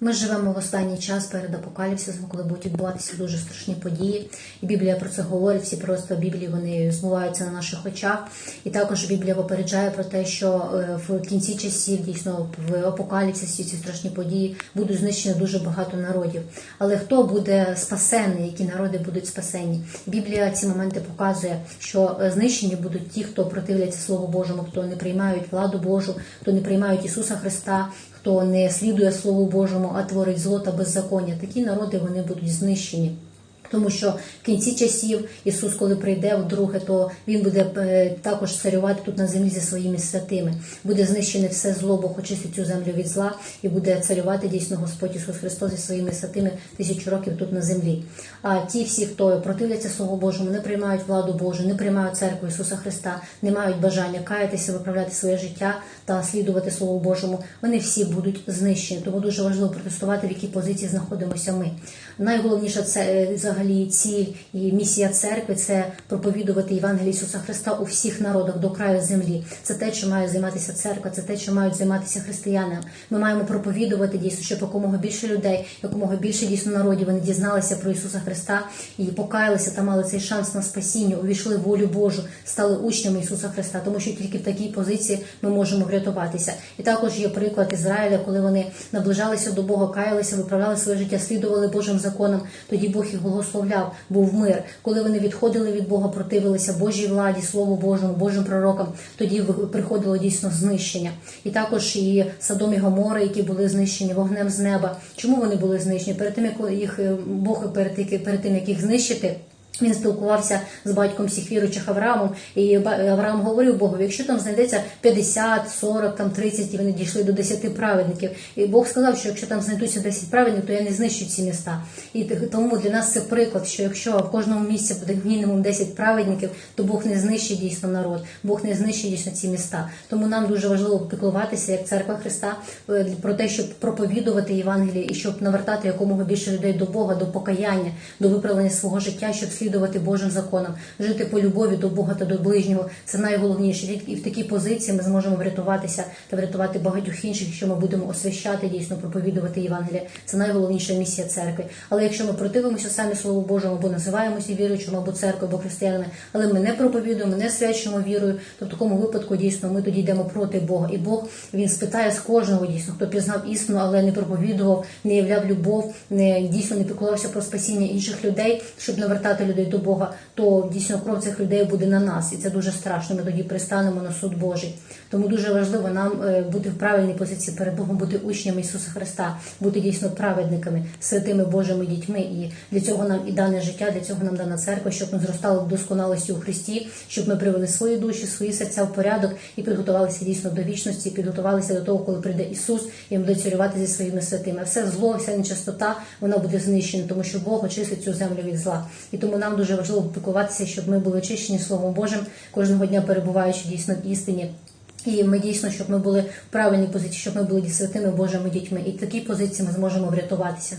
Ми живемо в останній час перед апокаліпсисом, коли будуть відбуватися дуже страшні події. І Біблія про це говорить. Всі просто Біблії вони збуваються на наших очах. І також Біблія попереджає про те, що е, в кінці часів дійсно в апокаліпсисі ці страшні події будуть знищені дуже багато народів. Але хто буде спасений, які народи будуть спасені? Біблія ці моменти показує, що е, знищені будуть ті, хто противляться Слову Божому, хто не приймають владу Божу, хто не приймають Ісуса Христа, хто не слідує Слову Божому, а творить зло та беззаконня. Такі народи вони будуть знищені. Тому що в кінці часів Ісус, коли прийде вдруге, то Він буде е, також царювати тут на землі зі своїми святими. Буде знищене все зло, Бог очистить цю землю від зла, і буде царювати дійсно Господь Ісус Христос зі своїми святими тисячу років тут на землі. А ті всі, хто противляться Слову Божому, не приймають владу Божу, не приймають церкву Ісуса Христа, не мають бажання каятися, виправляти своє життя та слідувати Слову Божому, вони всі будуть знищені. Тому дуже важливо протестувати, в якій позиції знаходимося ми. Найголовніша це е, взагалі ціль і місія церкви це проповідувати Євангеліє Ісуса Христа у всіх народах до краю землі. Це те, що має займатися церква, це те, що мають займатися християни. Ми маємо проповідувати дійсно, щоб якомога більше людей, якомога більше дійсно народів вони дізналися про Ісуса Христа і покаялися та мали цей шанс на спасіння, увійшли в волю Божу, стали учнями Ісуса Христа, тому що тільки в такій позиції ми можемо врятуватися. І також є приклад Ізраїля, коли вони наближалися до Бога, каялися, виправляли своє життя, слідували Божим законам. Тоді Бог їх благословляв, був мир. Коли вони відходили від Бога, противилися Божій владі, Слову Божому, Божим пророкам, тоді приходило дійсно знищення. І також і Садом і Гомори, які були знищені вогнем з неба. Чому вони були знищені? Перед тим як їх е, Бог перед тим як їх знищити. Він спілкувався з батьком всіх віруючих Авраамом, і Авраам говорив Богу, якщо там знайдеться 50, 40, там 30, і вони дійшли до 10 праведників. І Бог сказав, що якщо там знайдуться 10 праведників, то я не знищу ці міста. І тому для нас це приклад, що якщо в кожному місці буде мінімум 10 праведників, то Бог не знищить дійсно народ, Бог не знищить дійсно ці міста. Тому нам дуже важливо піклуватися як церква Христа е, про те, щоб проповідувати Євангеліє і щоб навертати якомога більше людей до Бога, до покаяння, до виправлення свого життя, щоб слідувати Божим законам, жити по любові до Бога та до ближнього. Це найголовніше. Тільки в такій позиції ми зможемо врятуватися та врятувати багатьох інших, якщо ми будемо освящати, дійсно проповідувати Євангеліє. Це найголовніша місія церкви. Але якщо ми противимося самі Слову Божому, або називаємося віруючими, або церквою, або християнами, але ми не проповідуємо, не свячимо вірою, то в такому випадку дійсно ми тоді йдемо проти Бога. І Бог він спитає з кожного дійсно, хто пізнав істину, але не проповідував, не являв любов, не дійсно не піклувався про спасіння інших людей, щоб навертати людей до Бога, то дійсно кров цих людей буде на нас, і це дуже страшно. Ми тоді пристанемо на суд Божий. Тому дуже важливо нам е, бути в правильній позиції перед Богом, бути учнями Ісуса Христа, бути дійсно праведниками, святими Божими дітьми. І для цього нам і дане життя, для цього нам дана церква, щоб ми зростали в досконалості у Христі, щоб ми привели свої душі, свої серця в порядок і підготувалися дійсно до вічності, підготувалися до того, коли прийде Ісус і буде царювати зі своїми святими. Все зло, вся нечистота, вона буде знищена, тому що Бог очистить цю землю від зла. І тому нам дуже важливо піклуватися, щоб ми були очищені Словом Божим, кожного дня перебуваючи дійсно в істині. І ми дійсно, щоб ми були в правильній позиції, щоб ми були святими Божими дітьми. І в такій позиції ми зможемо врятуватися.